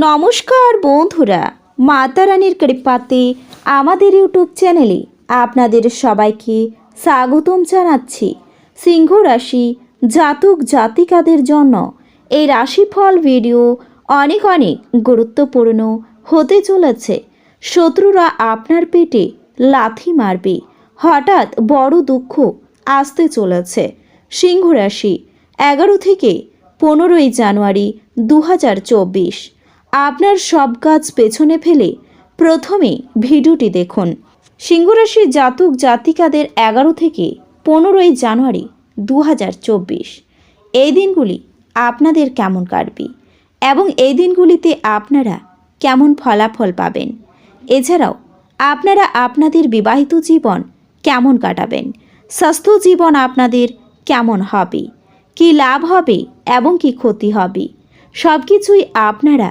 নমস্কার বন্ধুরা, মাতা রানীর কৃপাতে আমাদের ইউটিউব চ্যানেলে আপনাদের সবাইকে স্বাগতম জানাচ্ছি। সিংহ রাশি জাতক জাতিকাদের জন্য এই রাশিফল ভিডিও অনেক অনেক গুরুত্বপূর্ণ হতে চলেছে। শত্রুরা আপনার পেটে লাথি মারবে, হঠাৎ বড় দুঃখ আসতে চলেছে। সিংহ রাশি এগারো থেকে পনেরোই জানুয়ারি দু হাজার চব্বিশ। আপনার সব কাজ পেছনে ফেলে প্রথমে ভিডিওটি দেখুন। সিংহরাশির জাতক জাতিকাদের এগারো থেকে পনেরোই জানুয়ারি দু হাজার চব্বিশ। এই দিনগুলি আপনাদের কেমন কাটবে এবং এই দিনগুলিতে আপনারা কেমন ফলাফল পাবেন? এছাড়াও আপনারা আপনাদের বিবাহিত জীবন কেমন কাটাবেন? স্বাস্থ্য জীবন আপনাদের কেমন হবে? কি লাভ হবে এবং কি ক্ষতি হবে? সব কিছুই আপনারা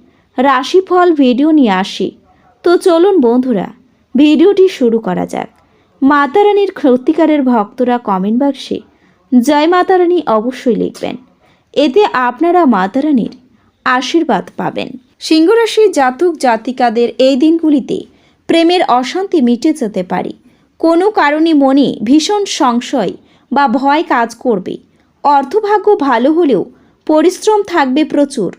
রাশিফল ভিডিও নিয়ে আসি। তো চলুন বন্ধুরা, ভিডিওটি শুরু করা যাক। মাতারানীর সত্যিকারের ভক্তরা কমেন্ট বাক্সে জয় মাতারানী অবশ্যই লিখবেন। এতে আপনারা মাতারানীর আশীর্বাদ পাবেন। সিংহরাশির জাতক জাতিকাদের এই দিনগুলিতে প্রেমের অশান্তি মিটে যেতে পারে। কোনো কারণে মনে ভীষণ সংশয় বা ভয় কাজ করবে। অর্থভাগ্য ভালো হলেও পরিশ্রম থাকবে প্রচুর।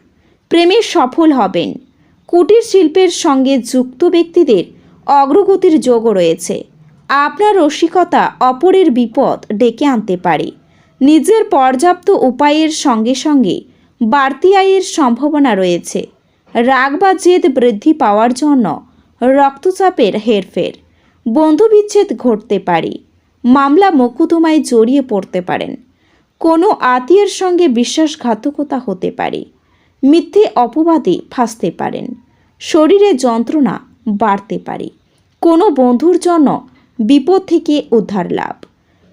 প্রেমে সফল হবেন। কুটির শিল্পের সঙ্গে যুক্ত ব্যক্তিদের অগ্রগতির যোগও রয়েছে। আপনার রসিকতা অপরের বিপদ ডেকে আনতে পারে। নিজের পর্যাপ্ত উপায়ের সঙ্গে সঙ্গে বাড়তি আয়ের সম্ভাবনা রয়েছে। রাগ বা জেদ বৃদ্ধি পাওয়ার জন্য রক্তচাপের হেরফের, বন্ধুবিচ্ছেদ ঘটতে পারে, মামলা মোকদ্দমায় জড়িয়ে পড়তে পারেন। কোনো আত্মীয়ের সঙ্গে বিশ্বাসঘাতকতা হতে পারে। মিথ্যে অপবাদে ফাঁসতে পারেন। শরীরে যন্ত্রণা বাড়তে পারে। কোনো বন্ধুর জন্য বিপদ থেকে উদ্ধার লাভ।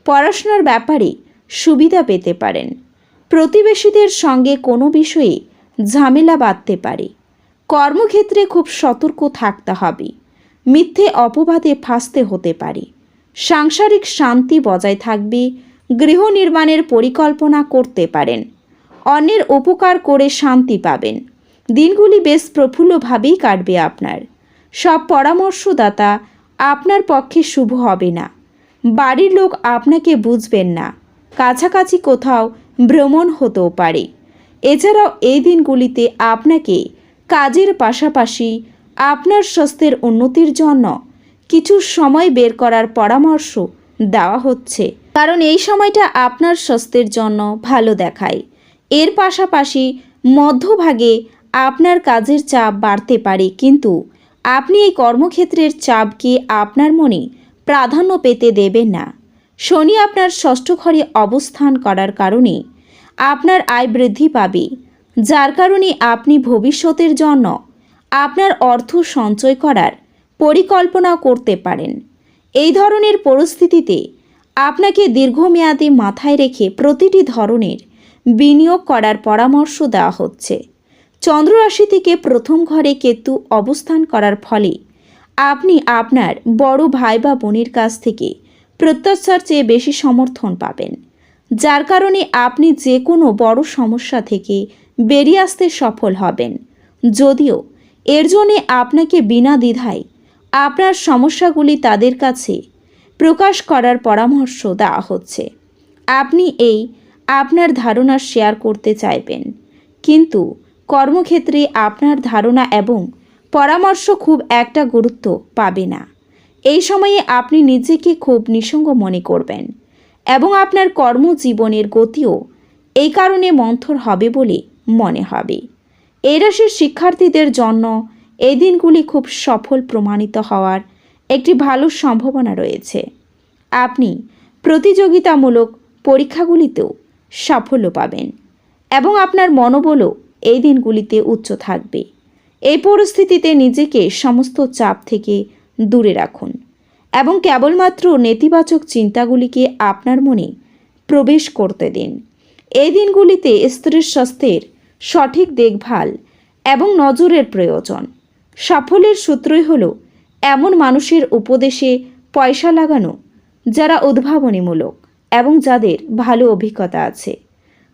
পড়াশোনার ব্যাপারে সুবিধা পেতে পারেন। প্রতিবেশীদের সঙ্গে কোনো বিষয়ে ঝামেলা বাঁধতে পারে। কর্মক্ষেত্রে খুব সতর্ক থাকতে হবে। মিথ্যে অপবাদে ফাঁসতে হতে পারে। সাংসারিক শান্তি বজায় থাকবে। গৃহ নির্মাণের পরিকল্পনা করতে পারেন। অন্যের উপকার করে শান্তি পাবেন। দিনগুলি বেশ প্রফুল্লভাবেই কাটবে আপনার। সব পরামর্শদাতা আপনার পক্ষে শুভ হবে না। বাড়ির লোক আপনাকে বুঝবেন না। কাছাকাছি কোথাও ভ্রমণ হতেও পারে। এছাড়াও এই দিনগুলিতে আপনাকে কাজের পাশাপাশি আপনার স্বাস্থ্যের উন্নতির জন্য কিছু সময় বের করার পরামর্শ দেওয়া হচ্ছে। কারণ এই সময়টা আপনার স্বাস্থ্যের জন্য ভালো দেখায়। এর পাশাপাশি মধ্যভাগে আপনার কাজের চাপ বাড়তে পারে। কিন্তু আপনি এই কর্মক্ষেত্রের চাপকে আপনার মনে প্রাধান্য পেতে দেবেন না? শনি আপনার ষষ্ঠ ঘরে অবস্থান করার কারণে আপনার আয় বৃদ্ধি পাবে, যার কারণে আপনি ভবিষ্যতের জন্য আপনার অর্থ সঞ্চয় করার পরিকল্পনা করতে পারেন। এই ধরনের পরিস্থিতিতে আপনাকে দীর্ঘমেয়াদে মাথায় রেখে প্রতিটি ধরনের বিনিয়োগ করার পরামর্শ দেওয়া হচ্ছে। চন্দ্ররাশি থেকে প্রথম ঘরে কেতু অবস্থান করার ফলে আপনি আপনার বড় ভাই বা বোনের কাছ থেকে প্রত্যাশার চেয়ে বেশি সমর্থন পাবেন। যার কারণে আপনি যে কোনো বড় সমস্যা থেকে বেরিয়ে আসতে সফল হবেন। যদিও এর জন্যে আপনাকে বিনা দ্বিধায় আপনার সমস্যাগুলি তাদের কাছে প্রকাশ করার পরামর্শ দেওয়া হচ্ছে। আপনি এই আপনার ধারণা শেয়ার করতে চাইবেন। কিন্তু কর্মক্ষেত্রে আপনার ধারণা এবং পরামর্শ খুব একটা গুরুত্ব পাবে না। এই সময়ে আপনি নিজেকে খুব নিঃসঙ্গ মনে করবেন এবং আপনার কর্মজীবনের গতিও এই কারণে মন্থর হবে বলে মনে হবে। এই রাশির শিক্ষার্থীদের জন্য এই দিনগুলি খুব সফল প্রমাণিত হওয়ার একটি ভালো সম্ভাবনা রয়েছে। আপনি প্রতিযোগিতামূলক পরীক্ষাগুলিতেও সাফল্য পাবেন এবং আপনার মনোবলও এই দিনগুলিতে উচ্চ থাকবে। এই পরিস্থিতিতে নিজেকে সমস্ত চাপ থেকে দূরে রাখুন এবং কেবলমাত্র নেতিবাচক চিন্তাগুলিকে আপনার মনে প্রবেশ করতে দিন। এই দিনগুলিতে স্ত্রীর স্বাস্থ্যের সঠিক দেখভাল এবং নজরের প্রয়োজন। সাফল্যের সূত্রই হল এমন মানুষের উপদেশে পয়সা লাগানো যারা উদ্ভাবনীমূলক। এবং যাদের ভালো অভিজ্ঞতা আছে।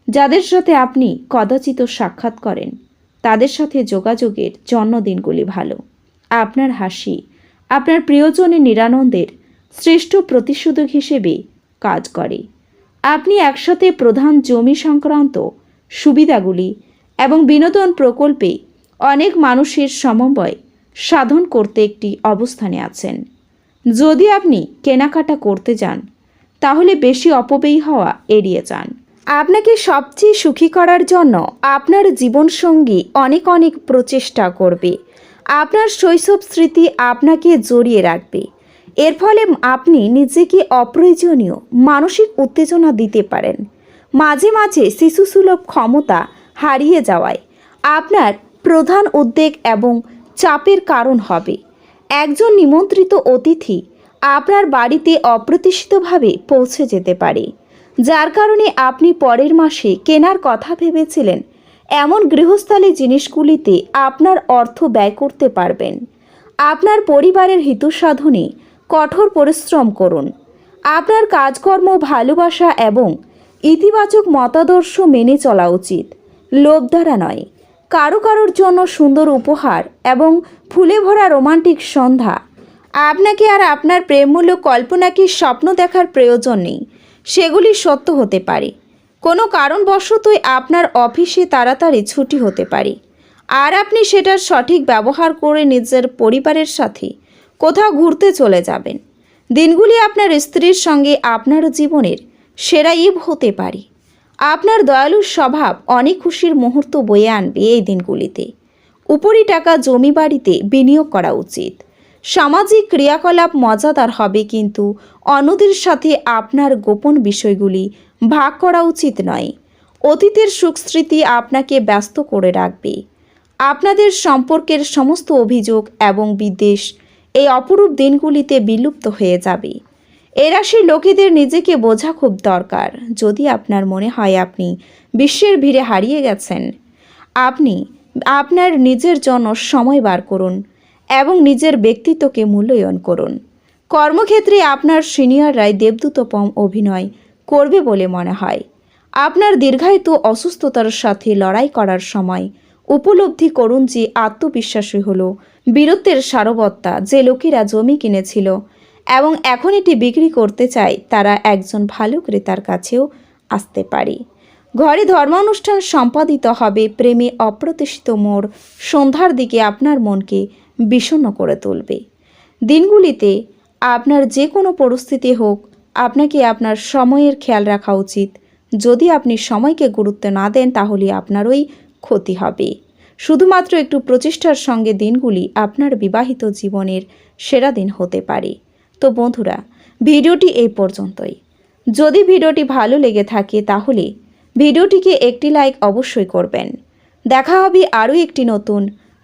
যাদের সাথে আপনি কদাচিত সাক্ষাৎ করেন, তাদের সাথে যোগাযোগের জন্মদিনগুলি ভালো। আপনার হাসি, আপনার প্রিয়জনের নিরানন্দের শ্রেষ্ঠ প্রতিষেধক হিসেবে কাজ করে। আপনি একসাথে প্রধান জমি সংক্রান্ত সুবিধাগুলি এবং বিনোদন প্রকল্পে অনেক মানুষের সমন্বয় সাধন করতে একটি অবস্থানে আছেন। যদি আপনি কেনাকাটা করতে যান তাহলে বেশি অপব্যয়ী হওয়া এড়িয়ে যান। আপনাকে সবচেয়ে সুখী করার জন্য আপনার জীবনসঙ্গী অনেক অনেক প্রচেষ্টা করবে। আপনার শৈশব স্মৃতি আপনাকে জড়িয়ে রাখবে। এর ফলে আপনি নিজেকে অপ্রয়োজনীয় মানসিক উত্তেজনা দিতে পারেন। মাঝে মাঝে শিশুসুলভ ক্ষমতা হারিয়ে যাওয়ায় আপনার প্রধান উদ্বেগ এবং চাপের কারণ হবে। একজন নিমন্ত্রিত অতিথি আপনার বাড়িতে অপ্রত্যাশিতভাবে পৌঁছে যেতে পারে। যার কারণে আপনি পরের মাসে কেনার কথা ভেবেছিলেন। এমন গৃহস্থালী জিনিসগুলিতে আপনার অর্থ ব্যয় করতে পারবেন। আপনার পরিবারের হিতসাধনে কঠোর পরিশ্রম করুন। আপনার কাজকর্ম, ভালোবাসা এবং ইতিবাচক মতাদর্শ মেনে চলা উচিত। লোভ দ্বারা নয়। কারও কারোর জন্য সুন্দর উপহার এবং ফুলে ভরা রোমান্টিক সন্ধ্যা আপনাকে আর আপনার প্রেমমূলক কল্পনাকে স্বপ্ন দেখার প্রয়োজন নেই? সেগুলি সত্য হতে পারে। কোনো কারণবশতই আপনার অফিসে তাড়াতাড়ি ছুটি হতে পারে। আর আপনি সেটার সঠিক ব্যবহার করে নিজের পরিবারের সাথে কোথাও ঘুরতে চলে যাবেন। দিনগুলি আপনার স্ত্রীর সঙ্গে আপনার জীবনের সেরা ইভ হতে পারে। আপনার দয়ালু স্বভাব অনেক খুশির মুহূর্ত বয়ে আনবে এই দিনগুলিতে। উপরি টাকা জমি বাড়িতে বিনিয়োগ করা উচিত। সামাজিক ক্রিয়াকলাপ মজাদার হবে কিন্তু। অন্যদের সাথে আপনার গোপন বিষয়গুলি ভাগ করা উচিত নয়। অতীতের সুখস্মৃতি আপনাকে ব্যস্ত করে রাখবে। আপনাদের সম্পর্কের সমস্ত অভিযোগ এবং বিদ্বেষ এই অপরূপ দিনগুলিতে বিলুপ্ত হয়ে যাবে। এ রাশির লোকেদের নিজেকে বোঝা খুব দরকার। যদি আপনার মনে হয় আপনি বিশ্বের ভিড়ে হারিয়ে গেছেন, আপনি আপনার নিজের জন্য সময় বার করুন। এবং নিজের ব্যক্তিত্বকে মূল্যায়ন করুন। কর্মক্ষেত্রে আপনার সিনিয়ররাই দেবদূতপম অভিনয় করবে বলে মনে হয়। আপনার দীর্ঘায়িত অসুস্থতার সাথে লড়াই করার সময় উপলব্ধি করুন যে আত্মবিশ্বাসী হলো। বীরত্বের সারবত্তা যে লোকেরা জমি কিনেছিল এবং এখন এটি বিক্রি করতে চায়, তারা একজন ভালো ক্রেতার কাছেও আসতে পারে। ঘরে ধর্মানুষ্ঠান সম্পাদিত হবে, প্রেমে অপ্রত্যাশিত মোড় সন্ধ্যার দিকে আপনার মনকে বিষণ্ণ করে তুলবে। দিনগুলিতে আপনার যে কোনো পরিস্থিতি হোক, আপনাকে আপনার সময়ের খেয়াল রাখা উচিত। যদি আপনি সময়কে গুরুত্ব না দেন, তাহলে আপনারই ক্ষতি হবে। শুধুমাত্র একটু প্রচেষ্টার সঙ্গে দিনগুলি আপনার বিবাহিত জীবনের সেরা দিন হতে পারে। তো বন্ধুরা, ভিডিওটি এই পর্যন্তই। যদি ভিডিওটি ভালো লেগে থাকে, তাহলে ভিডিওটিকে একটি লাইক অবশ্যই করবেন। দেখা হবে আরও একটি নতুন